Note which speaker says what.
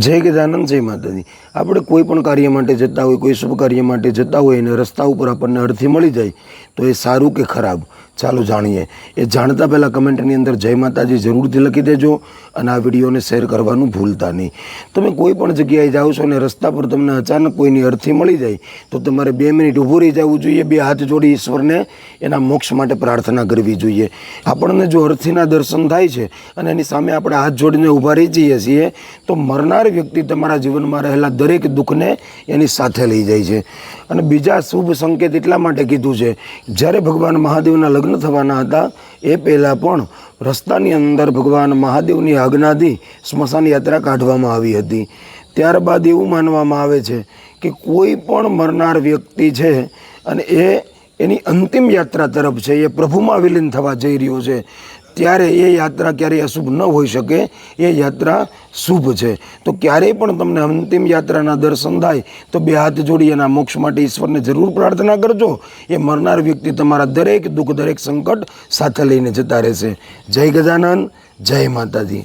Speaker 1: જય ગજાનંદ, જય માતાજી. આપણે કોઈ પણ કાર્ય માટે જતા હોય, કોઈ શુભ કાર્ય માટે જતા હોય અને રસ્તા ઉપર આપણને અડથી મળી જાય, તો એ સારું કે ખરાબ? ચાલો જાણીએ. એ જાણતા પહેલાં કમેન્ટની અંદર જય માતાજી જરૂરથી લખી દેજો અને આ વિડીયોને શેર કરવાનું ભૂલતા નહીં. તમે કોઈ પણ જગ્યાએ જાઓ છો અને રસ્તા પર તમને અચાનક કોઈની અર્થી મળી જાય, તો તમારે બે મિનિટ ઊભું રહી જવું જોઈએ, બે હાથ જોડી ઈશ્વરને એના મોક્ષ માટે પ્રાર્થના કરવી જોઈએ. આપણને જો અર્થીના દર્શન થાય છે અને એની સામે આપણે હાથ જોડીને ઊભા રહી જઈએ છીએ, તો મરનાર વ્યક્તિ તમારા જીવનમાં રહેલા દરેક દુઃખને એની સાથે લઈ જાય છે. અને બીજા શુભ સંકેત એટલા માટે કીધું છે, જ્યારે ભગવાન મહાદેવના લગ્ન થવાના હતા. એ પહેલાં પણ રસ્તાની અંદર ભગવાન મહાદેવની આજ્ઞાથી સ્મશાન યાત્રા કાઢવામાં આવી હતી. ત્યારબાદ એવું માનવામાં આવે છે કે કોઈ પણ મરનાર વ્યક્તિ છે અને એ એની અંતિમ યાત્રા તરફ છે, એ પ્રભુમાં વિલીન થવા જઈ રહ્યો છે. ત્યારે એ યાત્રા ક્યારેય અશુભ ન હોઈ શકે, એ યાત્રા શુભ છે. તો ક્યારેય પણ તમને અંતિમ યાત્રાના દર્શન થાય, તો બે હાથ જોડી એના મોક્ષ માટે ઈશ્વરને જરૂર પ્રાર્થના કરજો. એ મરનાર વ્યક્તિ તમારા દરેક દુઃખ, દરેક સંકટ સાથે લઈને જતા રહેશે. જય ગજાનંદ જય માતાજી.